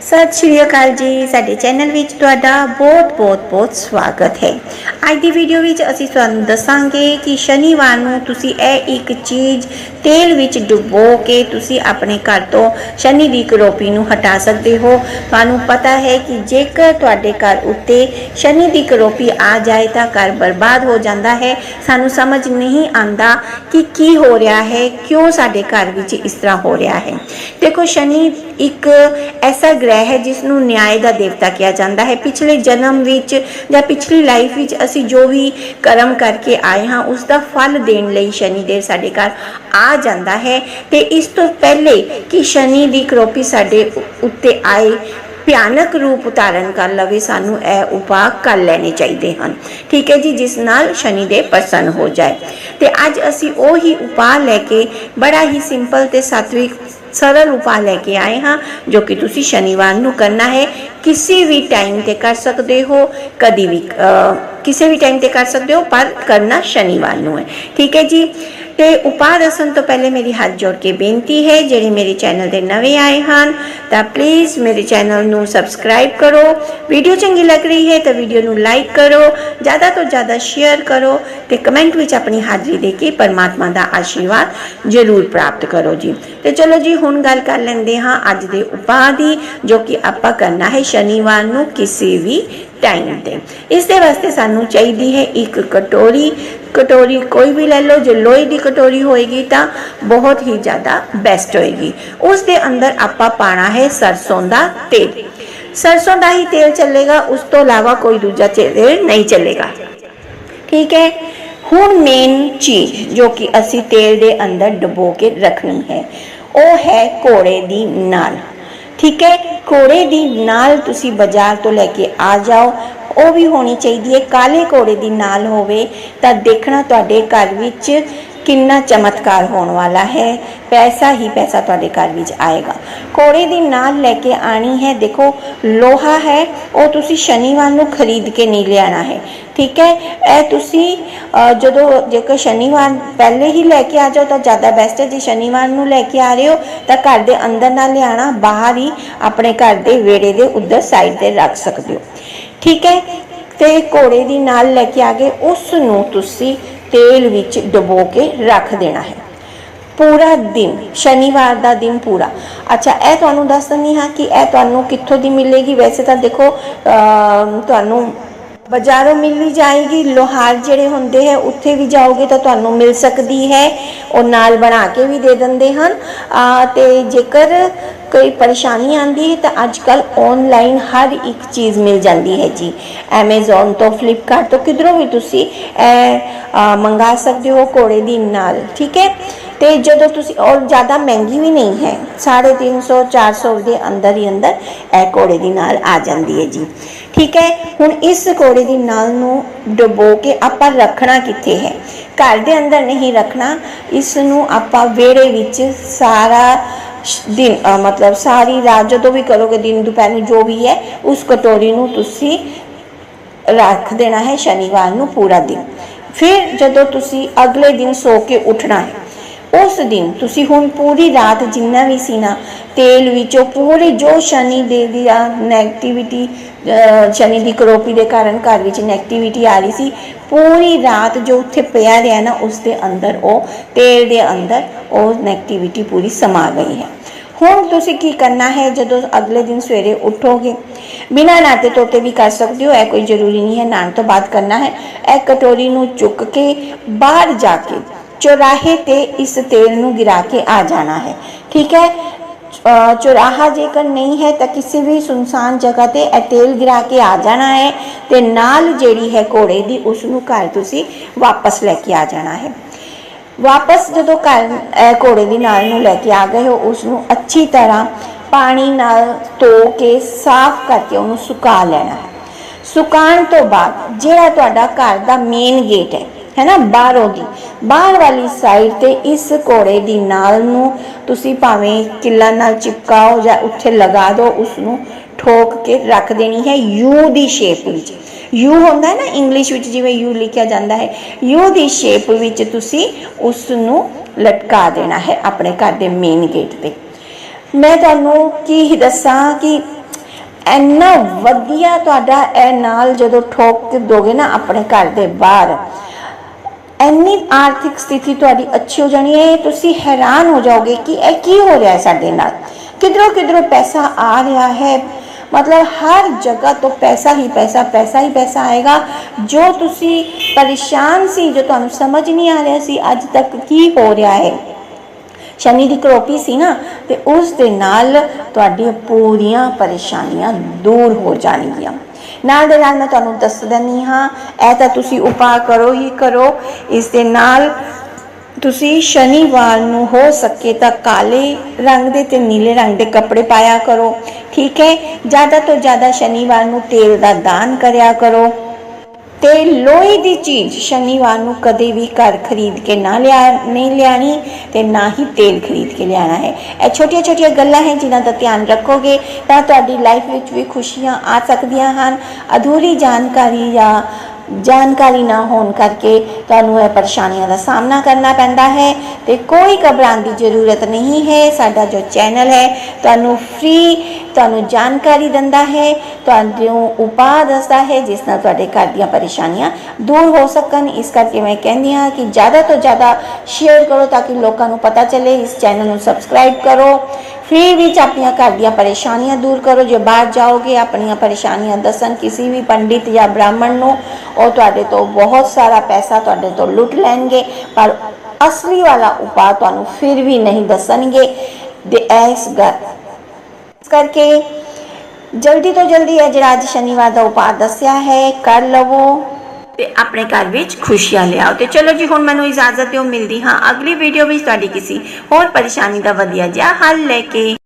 ਸਤਿ ਸ਼੍ਰੀ ਅਕਾਲ ਜੀ। ਸਾਡੇ ਚੈਨਲ ਵਿੱਚ ਤੁਹਾਡਾ ਬਹੁਤ ਬਹੁਤ ਬਹੁਤ ਸਵਾਗਤ ਹੈ। ਅੱਜ ਦੀ ਵੀਡੀਓ ਵਿੱਚ ਅਸੀਂ ਤੁਹਾਨੂੰ ਦੱਸਾਂਗੇ ਕਿ ਸ਼ਨੀਵਾਰ ਨੂੰ ਤੁਸੀਂ ਇਹ ਇੱਕ ਚੀਜ਼ ਤੇਲ ਵਿੱਚ ਡੁਬੋ ਕੇ ਤੁਸੀਂ ਆਪਣੇ ਘਰ ਤੋਂ ਸ਼ਨੀ ਦੀ ਕਰੋਪੀ ਨੂੰ ਹਟਾ ਸਕਦੇ ਹੋ। ਤੁਹਾਨੂੰ ਪਤਾ ਹੈ ਕਿ ਜੇਕਰ ਤੁਹਾਡੇ ਘਰ ਉੱਤੇ ਸ਼ਨੀ ਦੀ ਕਰੋਪੀ ਆ ਜਾਏ ਤਾਂ ਘਰ ਬਰਬਾਦ ਹੋ ਜਾਂਦਾ ਹੈ। ਸਾਨੂੰ ਸਮਝ ਨਹੀਂ ਆਂਦਾ ਕਿ ਕੀ ਹੋ ਰਿਹਾ ਹੈ, ਕਿਉਂ ਸਾਡੇ ਘਰ ਵਿੱਚ ਇਸ ਤਰ੍ਹਾਂ ਹੋ ਰਿਹਾ ਹੈ। ਦੇਖੋ, ਸ਼ਨੀ ਇੱਕ ਐਸਾ ਗ੍ਰਹਿ ਹੈ ਜਿਸ ਨੂੰ ਨਿਆਂ ਦਾ ਦੇਵਤਾ ਕਿਹਾ ਜਾਂਦਾ ਹੈ। ਪਿਛਲੇ ਜਨਮ ਵਿੱਚ ਜਾਂ ਪਿਛਲੀ ਲਾਈਫ ਵਿੱਚ ਅਸੀਂ ਜੋ ਵੀ ਕਰਮ ਕਰਕੇ ਆਏ ਹਾਂ ਉਸ ਦਾ ਫਲ ਦੇਣ ਲਈ ਸ਼ਨੀ ਦੇਵ ਸਾਡੇ ਘਰ ਆ ਜਾਂਦਾ ਹੈ ਤੇ ਇਸ ਤੋਂ ਪਹਿਲੇ ਕਿ ਸ਼ਨੀ ਦੀ ਕਰੋਪੀ ਸਾਡੇ ਉੱਤੇ ਆਏ, ਭਿਆਨਕ ਰੂਪ ਧਾਰਨ ਕਰ ਲਵੇ, ਸਾਨੂੰ ਇਹ ਉਪਾਅ ਕਰ ਲੈਣੇ ਚਾਹੀਦੇ ਹਨ। ਠੀਕ ਹੈ ਜੀ, ਜਿਸ ਨਾਲ ਸ਼ਨੀ ਦੇ ਪ੍ਰਸੰਨ ਹੋ ਜਾਏ। ਤੇ ਅੱਜ ਅਸੀਂ ਉਹ ਹੀ ਉਪਾਅ ਲੈ ਕੇ ਬੜਾ ਹੀ ਸਿੰਪਲ ਤੇ ਸਾਤਵਿਕ ਸਰਲ ਉਪਾਅ ਲੈ ਕੇ ਆਏ ਹਾਂ ਜੋ ਕਿ ਤੁਸੀਂ ਸ਼ਨੀਵਾਰ ਨੂੰ ਕਰਨਾ ਹੈ। ਕਿਸੇ ਵੀ ਟਾਈਮ ਤੇ ਕਰ ਸਕਦੇ ਹੋ ਕਦੀ ਵੀ ਅਹ, ਕਿਸੇ ਵੀ ਟਾਈਮ ਤੇ ਕਰ ਸਕਦੇ ਹੋ ਪਰ ਕਰਨਾ ਸ਼ਨੀਵਾਰ ਨੂੰ ਹੈ। ਠੀਕ ਹੈ ਜੀ? ਤੇ ਉਪਾਅ ਦੱਸਣ ਤੋਂ ਪਹਿਲੇ ਮੇਰੀ ਹੱਥ ਜੋੜ ਕੇ ਬੇਨਤੀ ਹੈ, ਜਿਹੜੇ ਮੇਰੇ ਚੈਨਲ ਦੇ ਨਵੇਂ ਆਏ ਹਨ, ਤਾਂ ਪਲੀਜ਼ ਮੇਰੇ ਚੈਨਲ ਨੂੰ ਸਬਸਕ੍ਰਾਈਬ ਕਰੋ। ਵੀਡੀਓ ਚੰਗੀ ਲੱਗ ਰਹੀ ਹੈ ਤਾਂ ਵੀਡੀਓ ਨੂੰ ਲਾਈਕ ਕਰੋ, ਜ਼ਿਆਦਾ ਤੋਂ ਜ਼ਿਆਦਾ ਸ਼ੇਅਰ ਕਰੋ ਤੇ ਕਮੈਂਟ ਵਿੱਚ ਆਪਣੀ ਹਾਜ਼ਰੀ ਦੇ ਕੇ ਪਰਮਾਤਮਾ ਦਾ ਆਸ਼ੀਰਵਾਦ ਜ਼ਰੂਰ ਪ੍ਰਾਪਤ ਕਰੋ ਜੀ। ਤੇ ਚਲੋ ਜੀ, ਹੁਣ ਗੱਲ ਕਰ ਲੈਂਦੇ ਹਾਂ ਅੱਜ ਦੇ ਉਪਾਅ ਦੀ, ਜੋ ਕਿ ਆਪਾਂ ਕਰਨਾ ਹੈ ਸ਼ਨੀਵਾਰ ਨੂੰ ਕਿਸੇ ਵੀ ਟਾਈਮ ਤੇ ਇਸ ਦੇ ਵਾਸਤੇ ਸਾਨੂੰ ਚਾਹੀਦੀ ਹੈ ਇੱਕ ਕਟੋਰੀ ਕਟੋਰੀ ਕੋਈ ਵੀ ਲੈ ਲਓ ਜੇ ਲੋਹੇ ਦੀ ਕਟੋਰੀ ਹੋਏਗੀ ਤਾਂ ਬਹੁਤ ਹੀ ਜ਼ਿਆਦਾ ਬੈਸਟ ਹੋਏਗੀ ਉਸ ਦੇ ਅੰਦਰ ਆਪਾਂ ਪਾਣਾ ਹੈ ਸਰਸੋਂ ਦਾ ਤੇਲ ਸਰਸੋਂ ਦਾ ਹੀ ਤੇਲ ਚੱਲੇਗਾ ਉਸ ਤੋਂ ਇਲਾਵਾ ਕੋਈ ਦੂਜਾ ਤੇਲ ਨਹੀਂ ਚੱਲੇਗਾ ਠੀਕ ਹੈ ਹੁਣ ਮੇਨ ਚੀਜ਼ ਜੋ ਕਿ ਅਸੀਂ ਤੇਲ ਦੇ ਅੰਦਰ ਡਬੋ ਕੇ ਰੱਖਣੀ ਹੈ ਉਹ ਹੈ ਕੋੜੇ ਦੀ ਨਾਲ ਠੀਕ ਹੈ ਘੋੜੇ ਦੀ ਨਾਲ ਤੁਸੀਂ ਬਾਜ਼ਾਰ ਤੋਂ ਲੈ ਕੇ ਆ ਜਾਓ। ਉਹ ਵੀ ਹੋਣੀ ਚਾਹੀਦੀ ਹੈ। ਕਾਲੇ ਘੋੜੇ ਦੀ ਨਾਲ ਹੋਵੇ ਤਾਂ ਦੇਖਣਾ ਤੁਹਾਡੇ ਘਰ ਵਿੱਚ ਕਿੰਨਾ ਚਮਤਕਾਰ ਹੋਣ ਵਾਲਾ ਹੈ? ਪੈਸਾ ਹੀ ਪੈਸਾ ਤੁਹਾਡੇ ਘਰ ਵਿੱਚ ਆਏਗਾ। ਕੋੜੇ ਦੀ ਨਾਲ ਲੈ ਕੇ ਆਣੀ ਹੈ, ਦੇਖੋ, ਲੋਹਾ ਹੈ, ਉਹ ਤੁਸੀਂ ਸ਼ਨੀਵਾਰ ਨੂੰ ਖਰੀਦ ਕੇ ਨਹੀਂ ਲਿਆਣਾ ਹੈ। ਠੀਕ ਹੈ? ਇਹ ਤੁਸੀਂ ਜਦੋਂ ਜੇਕਰ ਸ਼ਨੀਵਾਰ ਪਹਿਲੇ ਹੀ ਲੈ ਕੇ ਆ ਜਾਓ, ਤਾਂ ਜ਼ਿਆਦਾ ਬੈਸਟ ਹੈ। ਜੇ ਸ਼ਨੀਵਾਰ ਨੂੰ ਲੈ ਕੇ ਆ ਰਹੇ ਹੋ, ਤਾਂ ਘਰ ਦੇ ਅੰਦਰ ਨਾ ਲਿਆਣਾ ਬਾਹਰ ਹੀ ਆਪਣੇ ਘਰ ਦੇ ਵਿਹੜੇ ਦੇ ਉੱਧਰ ਸਾਈਡ ਤੇ ਰੱਖ ਸਕਦੇ ਹੋ। ਠੀਕ ਹੈ? ਤੇ ਘੋੜੇ ਦੀ ਨਾਲ ਲੈ ਕੇ ਆ ਗਏ, ਉਸ ਨੂੰ ਤੁਸੀਂ ਤੇਲ ਵਿੱਚ ਡੁਬੋ ਕੇ ਰੱਖ ਦੇਣਾ ਹੈ। ਪੂਰਾ ਦਿਨ, ਸ਼ਨੀਵਾਰ ਦਾ ਦਿਨ ਪੂਰਾ। ਅੱਛਾ, ਇਹ ਤੁਹਾਨੂੰ ਦੱਸ ਦਿੰਦੀ ਹਾਂ ਕਿ ਇਹ ਤੁਹਾਨੂੰ ਕਿੱਥੋਂ ਦੀ ਮਿਲੇਗੀ? ਵੈਸੇ ਤਾਂ ਦੇਖੋ ਤੁਹਾਨੂੰ ਬਾਜ਼ਾਰੋਂ ਮਿਲ ਵੀ ਜਾਏਗੀ ਲੋਹਾਰ ਜਿਹੜੇ ਹੁੰਦੇ ਹੈ ਉੱਥੇ ਵੀ ਜਾਓਗੇ ਤਾਂ ਤੁਹਾਨੂੰ ਮਿਲ ਸਕਦੀ ਹੈ। ਉਹ ਨਾਲ ਬਣਾ ਕੇ ਵੀ ਦੇ ਦਿੰਦੇ ਹਨ। ਆ, ਤੇ ਜੇਕਰ ਕੋਈ ਪਰੇਸ਼ਾਨੀ ਆਂਦੀ ਹੈ ਤਾਂ ਅੱਜ ਕੱਲ ਆਨਲਾਈਨ ਹਰ ਇੱਕ ਚੀਜ਼ ਮਿਲ ਜਾਂਦੀ ਹੈ ਜੀ। Amazon ਤੋਂ Flipkart ਤੋਂ ਕਿਧਰੋਂ ਵੀ ਤੁਸੀਂ ਇਹ ਮੰਗਾ ਸਕਦੇ ਹੋ ਕੋੜੇ ਦੀ ਨਾਲ ਠੀਕ ਹੈ? ਤੇ ਜਦੋਂ ਤੁਸੀਂ, ਔਰ ਜ਼ਿਆਦਾ ਮਹਿੰਗੀ ਵੀ ਨਹੀਂ ਹੈ। 350 400 ਦੇ ਅੰਦਰ ਹੀ ਅੰਦਰ ਇਹ ਕੋੜੇ ਦੀ ਨਾਲ ਆ ਜਾਂਦੀ ਹੈ ਜੀ। ਠੀਕ ਹੈ? ਹੁਣ ਇਸ ਕੋੜੇ ਦੀ ਨਾਲ ਨੂੰ ਡੁਬੋ ਕੇ ਆਪਾਂ ਰੱਖਣਾ ਕਿੱਥੇ ਹੈ? ਘਰ ਦੇ ਅੰਦਰ ਨਹੀਂ ਰੱਖਣਾ। ਇਸ ਨੂੰ ਆਪਾਂ ਵਿਹੜੇ ਵਿੱਚ ਸਾਰਾ ਦਿਨ ਮਤਲਬ ਸਾਰੀ ਰਾਤ ਜਦੋਂ ਵੀ ਕਰੋਗੇ, ਦਿਨ ਦੁਪਹਿਰ ਨੂੰ ਜੋ ਵੀ ਹੈ, ਉਸ ਕਟੋਰੀ ਨੂੰ ਤੁਸੀਂ ਰੱਖ ਦੇਣਾ ਹੈ ਸ਼ਨੀਵਾਰ ਨੂੰ ਪੂਰਾ ਦਿਨ। ਫਿਰ ਜਦੋਂ ਤੁਸੀਂ ਅਗਲੇ ਦਿਨ ਸੋ ਕੇ ਉੱਠਣਾ ਹੈ ਉਸ ਦਿਨ ਤੁਸੀਂ ਹੁਣ ਪੂਰੀ ਰਾਤ ਜਿੰਨਾ ਵੀ ਸੀ ਨਾ, ਤੇਲ ਵਿੱਚੋਂ ਪੂਰੇ ਜੋ ਸ਼ਨੀ ਦੇ ਦੀ ਨੈਗੇਟਿਵਿਟੀ ਸ਼ਨੀ ਦੀ ਕਰੋਪੀ ਦੇ ਕਾਰਨ ਘਰ ਵਿੱਚ ਨੈਗੇਟਿਵਿਟੀ ਆ ਰਹੀ ਸੀ, ਪੂਰੀ ਰਾਤ ਜੋ ਉੱਥੇ ਪਿਆ ਰਿਹਾ ਨਾ, ਉਸ ਦੇ ਅੰਦਰ ਉਹ ਤੇਲ ਦੇ ਅੰਦਰ ਉਹ ਨੈਗੇਟਿਵਿਟੀ ਪੂਰੀ ਸਮਾ ਗਈ ਹੈ। ਹੁਣ ਤੁਸੀਂ ਕੀ ਕਰਨਾ ਹੈ ਜਦੋਂ ਅਗਲੇ ਦਿਨ ਸਵੇਰੇ ਉੱਠੋਗੇ? ਬਿਨਾਂ ਨਾਤੇ ਤੋਤੇ ਵੀ ਕਰ ਸਕਦੇ ਹੋ, ਇਹ ਕੋਈ ਜ਼ਰੂਰੀ ਨਹੀਂ ਹੈ ਨਹਾਉਣ ਤੋਂ ਬਾਅਦ ਕਰਨਾ ਹੈ। ਇਹ ਕਟੋਰੀ ਨੂੰ ਚੁੱਕ ਕੇ ਬਾਹਰ ਜਾ ਕੇ ਚੌਰਾਹੇ ਤੇ ਇਸ ਤੇਲ ਨੂੰ ਗਿਰਾ ਕੇ ਆ ਜਾਣਾ ਹੈ। ਠੀਕ ਹੈ? ਚੁਰਾਹਾ ਜੇਕਰ ਨਹੀਂ ਹੈ ਤਾਂ ਕਿਸੇ ਵੀ ਸੁਨਸਾਨ ਜਗ੍ਹਾ ਤੇ ਇਹ ਤੇਲ ਗਿਰਾ ਕੇ ਆ ਜਾਣਾ ਹੈ ਤੇ ਨਾਲ ਜਿਹੜੀ ਹੈ ਘੋੜੇ ਦੀ ਉਸ ਨੂੰ ਘਰ ਤੁਸੀਂ ਵਾਪਸ ਲੈ ਕੇ ਆ ਜਾਣਾ ਹੈ। ਵਾਪਸ ਜਦੋਂ ਘਰ ਇਹ ਘੋੜੇ ਦੀ ਨਾਲ ਨੂੰ ਲੈ ਕੇ ਆ ਗਏ ਹੋ ਉਸ ਨੂੰ ਅੱਛੀ ਤਰ੍ਹਾਂ ਪਾਣੀ ਨਾਲ ਧੋ ਕੇ ਸਾਫ਼ ਕਰਕੇ ਉਹਨੂੰ ਸੁਕਾ ਲੈਣਾ ਹੈ। ਸੁਕਾਉਣ ਤੋਂ ਬਾਅਦ ਜਿਹੜਾ ਤੁਹਾਡਾ ਘਰ ਦਾ ਮੇਨ ਗੇਟ ਹੈ ਹੈ ਨਾ ਬਾਹਰੋਂ ਦੀ ਬਾਹਰ ਵਾਲੀ ਸਾਈਡ ਤੇ ਇਸ ਘੋੜੇ ਦੀ ਨਾਲ ਨੂੰ ਤੁਸੀਂ ਭਾਵੇਂ ਕਿੱਲਾ ਨਾਲ ਚਿਪਕਾਓ ਜਾਂ ਉੱਥੇ ਲਗਾ ਦਿਓ ਉਸ ਨੂੰ ਠੋਕ ਕੇ ਰੱਖ ਦੇਣੀ ਹੈ। ਯੂ ਦੀ ਸ਼ੇਪ ਵਿੱਚ। ਯੂ ਹੁੰਦਾ ਹੈ ਨਾ ਇੰਗਲਿਸ਼ ਵਿੱਚ ਜਿਵੇਂ ਯੂ ਲਿਖਿਆ ਜਾਂਦਾ ਹੈ। ਯੂ ਦੀ ਸ਼ੇਪ ਵਿੱਚ ਤੁਸੀਂ ਉਸ ਨੂੰ ਲਟਕਾ ਦੇਣਾ ਹੈ ਆਪਣੇ ਘਰ ਦੇ ਮੇਨ ਗੇਟ ਤੇ। ਮੈਂ ਤੁਹਾਨੂੰ ਕੀ ਦੱਸਾਂ ਕਿ ਇੰਨਾ ਵਧੀਆ ਤੁਹਾਡਾ ਇਹ ਨਾਲ ਜਦੋਂ ਠੋਕ ਕੇ ਦੋਗੇ ਨਾ ਆਪਣੇ ਘਰ ਦੇ ਬਾਹਰ ਇੰਨੀ ਆਰਥਿਕ ਸਥਿਤੀ ਤੁਹਾਡੀ ਅੱਛੀ ਹੋ ਜਾਣੀ ਹੈ, ਤੁਸੀਂ ਹੈਰਾਨ ਹੋ ਜਾਓਗੇ ਕਿ ਇਹ ਕੀ ਹੋ ਰਿਹਾ ਹੈ ਸਾਡੇ ਨਾਲ। ਕਿਧਰੋਂ ਕਿਧਰੋਂ ਪੈਸਾ ਆ ਰਿਹਾ ਹੈ? ਮਤਲਬ ਹਰ ਜਗ੍ਹਾ ਤੋਂ ਪੈਸਾ ਹੀ ਪੈਸਾ ਪੈਸਾ ਹੀ ਪੈਸਾ ਆਏਗਾ। ਜੋ ਤੁਸੀਂ ਪਰੇਸ਼ਾਨ ਸੀ, ਜੋ ਤੁਹਾਨੂੰ ਸਮਝ ਨਹੀਂ ਆ ਰਿਹਾ ਸੀ, ਅੱਜ ਤੱਕ ਕੀ ਹੋ ਰਿਹਾ ਹੈ? ਸ਼ਨੀ ਦੀ ਕਰੋਪੀ ਸੀ ਨਾ, ਤੇ ਉਸ ਦੇ ਨਾਲ ਤੁਹਾਡੀਆਂ ਪੂਰੀਆਂ ਪਰੇਸ਼ਾਨੀਆਂ ਦੂਰ ਹੋ ਜਾਣਗੀਆਂ। ਨਾਲ ਦੇ ਨਾਲ ਮੈਂ ਤੁਹਾਨੂੰ ਦੱਸ ਦਿੰਦੀ ਹਾਂ, ਇਹ ਤਾਂ ਤੁਸੀਂ ਉਪਾਅ ਕਰੋ ਹੀ ਕਰੋ। ਇਸ ਦੇ ਨਾਲ ਤੁਸੀਂ ਸ਼ਨੀਵਾਰ ਨੂੰ ਹੋ ਸਕੇ ਤਾਂ ਕਾਲੇ ਰੰਗ ਦੇ ਤੇ ਨੀਲੇ ਰੰਗ ਦੇ ਕੱਪੜੇ ਪਾਇਆ ਕਰੋ। ਠੀਕ ਹੈ? ਜ਼ਿਆਦਾ ਤੋਂ ਜ਼ਿਆਦਾ ਸ਼ਨੀਵਾਰ ਨੂੰ ਤੇਲ ਦਾ ਦਾਨ ਕਰਿਆ ਕਰੋ। ਤੇ ਲੋਹੇ ਦੀ ਚੀਜ਼ ਸ਼ਨੀਵਾਰ ਨੂੰ ਕਦੇ ਵੀ ਘਰ ਖਰੀਦ ਕੇ ਨਾ ਲਿਆ, ਨਹੀਂ ਲਿਆਣੀ ਤੇ ਨਾ ਹੀ ਤੇਲ ਖਰੀਦ ਕੇ ਲਿਆਣਾ ਹੈ। ਇਹ ਛੋਟੀਆਂ ਛੋਟੀਆਂ ਗੱਲਾਂ ਹੈ ਜਿਨ੍ਹਾਂ ਦਾ ਧਿਆਨ ਰੱਖੋਗੇ ਤਾਂ ਤੁਹਾਡੀ ਲਾਈਫ ਵਿੱਚ ਵੀ ਖੁਸ਼ੀਆਂ ਆ ਸਕਦੀਆਂ ਹਨ। ਅਧੂਰੀ ਜਾਣਕਾਰੀ ਜਾਂ ਜਾਣਕਾਰੀ ਨਾ ਹੋਣ ਕਰਕੇ ਤੁਹਾਨੂੰ ਇਹ ਪਰੇਸ਼ਾਨੀਆਂ ਦਾ ਸਾਹਮਣਾ ਕਰਨਾ ਪੈਂਦਾ ਹੈ ਤੇ ਕੋਈ ਘਬਰਾਉਣ ਦੀ ਜ਼ਰੂਰਤ ਨਹੀਂ ਹੈ। ਸਾਡਾ ਜੋ ਚੈਨਲ ਹੈ, ਤੁਹਾਨੂੰ ਫ੍ਰੀ ਤੁਹਾਨੂੰ ਜਾਣਕਾਰੀ ਦਿੰਦਾ ਹੈ, ਤੁਹਾਨੂੰ ਉਪਾਅ ਦੱਸਦਾ ਹੈ, ਜਿਸ ਨਾਲ ਤੁਹਾਡੇ ਘਰ ਦੀਆਂ ਪਰੇਸ਼ਾਨੀਆਂ ਦੂਰ ਹੋ ਸਕਣ। ਇਸ ਕਰਕੇ ਮੈਂ ਕਹਿੰਦੀ ਹਾਂ ਕਿ ਜ਼ਿਆਦਾ ਤੋਂ ਜ਼ਿਆਦਾ ਸ਼ੇਅਰ ਕਰੋ ਤਾਂ ਕਿ ਲੋਕਾਂ ਨੂੰ ਪਤਾ ਚੱਲੇ। ਇਸ ਚੈਨਲ ਨੂੰ ਸਬਸਕ੍ਰਾਈਬ ਕਰੋ। ਫ੍ਰੀ ਵਿੱਚ ਆਪਣੀਆਂ ਘਰ ਦੀਆਂ ਪਰੇਸ਼ਾਨੀਆਂ ਦੂਰ ਕਰੋ। ਜੇ ਬਾਹਰ ਜਾਓਗੇ, ਆਪਣੀਆਂ ਪਰੇਸ਼ਾਨੀਆਂ ਦੱਸਣ ਕਿਸੇ ਵੀ ਪੰਡਿਤ ਜਾਂ ਬ੍ਰਾਹਮਣ ਨੂੰ, ਉਹ ਤੁਹਾਡੇ ਤੋਂ ਬਹੁਤ ਸਾਰਾ ਪੈਸਾ ਤੁਹਾਡੇ ਤੋਂ ਲੁੱਟ ਲੈਣਗੇ, ਪਰ ਅਸਲੀ ਵਾਲਾ ਉਪਾਅ ਤੁਹਾਨੂੰ ਫਿਰ ਵੀ ਨਹੀਂ ਦੱਸਣਗੇ। ਦੇ ਇਸ ਗੱਲ ਇਸ ਕਰਕੇ ਜਲਦੀ ਤੋਂ ਜਲਦੀ ਇਹ ਜਿਹੜਾ ਅੱਜ ਸ਼ਨੀਵਾਰ ਦਾ ਉਪਾਅ ਦੱਸਿਆ ਹੈ, ਕਰ ਲਵੋ। ਤੇ ਆਪਣੇ ਘਰ ਵਿੱਚ ਖੁਸ਼ੀਆਂ ਲਿਆਓ। ਤੇ ਚਲੋ ਜੀ, ਹੁਣ ਮੈਨੂੰ ਇਜਾਜ਼ਤ ਦਿਓ, ਮਿਲਦੀ ਹਾਂ ਅਗਲੀ ਵੀਡੀਓ ਵਿੱਚ ਤੁਹਾਡੀ ਕਿਸੇ ਹੋਰ ਪਰੇਸ਼ਾਨੀ ਦਾ ਵਧੀਆ ਜਿਹਾ ਹੱਲ ਲੈ ਕੇ।